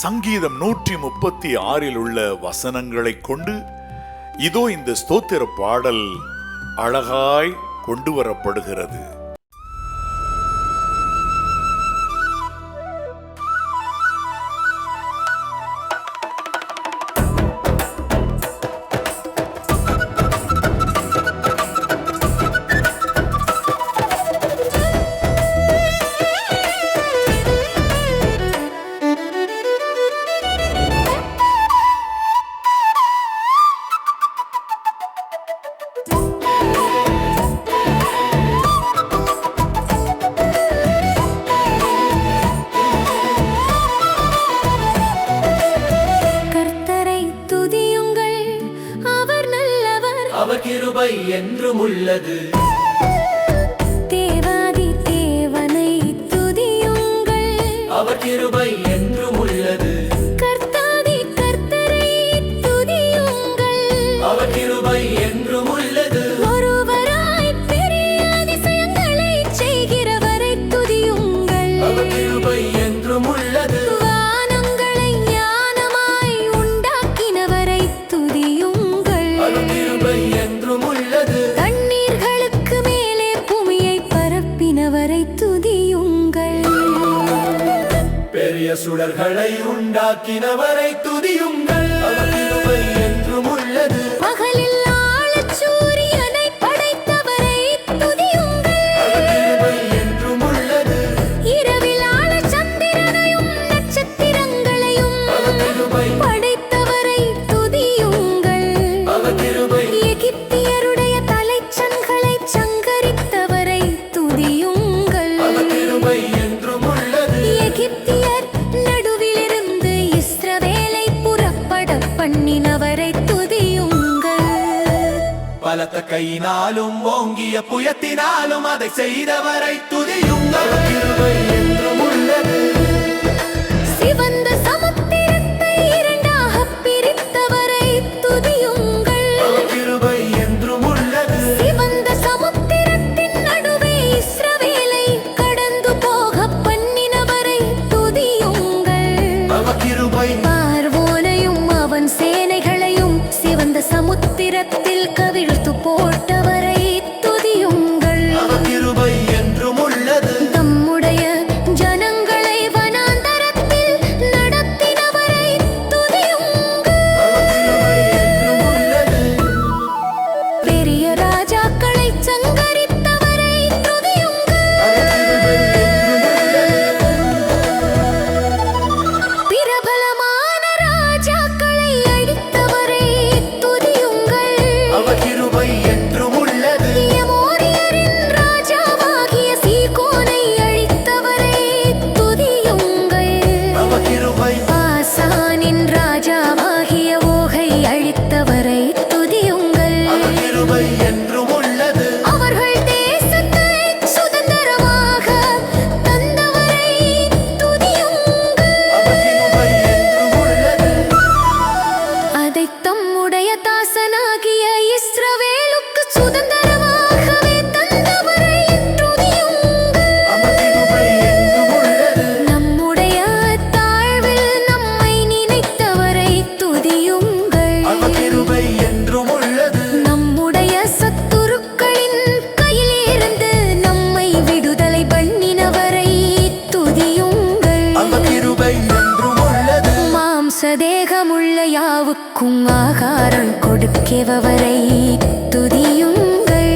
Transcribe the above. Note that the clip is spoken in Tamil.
சங்கீதம் நூற்றி முப்பத்தி ஆறில் உள்ள வசனங்களை கொண்டு இதோ இந்த ஸ்தோத்திர பாடல் அழகாய் கொண்டு வரப்படுகிறது என்றும் உள்ளது தேவாதி தேவனை துதியுங்கள். அவர் கிருபை சுடர்களை உண்டாக்கினவரை துதியுங்கள். பட பண்ணினவரை துதியுங்கள். பலத்த கையினாலும் ஓங்கிய புயத்தினாலும் அதை செய்தவரை துதியுங்கள். கவிழ்த்து போட்டவரை. தேகமுள்ள யாவுக்கும் ஆகாரம் கொடுக்கிறவரை துதியுங்கள்